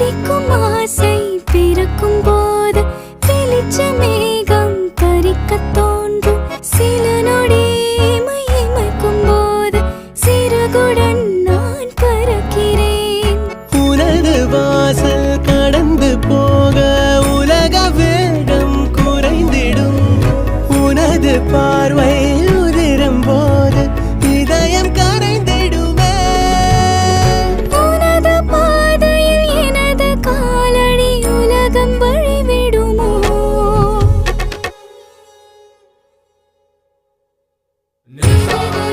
பிடிக்கும் ஆசை பிறக்கும் போது வெளிச்ச மேகம் கரிக்க தோன்றும். சில நொடி இமைக்கும் போது சிறகுடன் நான் பறக்கிறேன். உனது வாசல் கடந்து போக உலக வேகம் குறைந்திடும். உனது பார்வை News.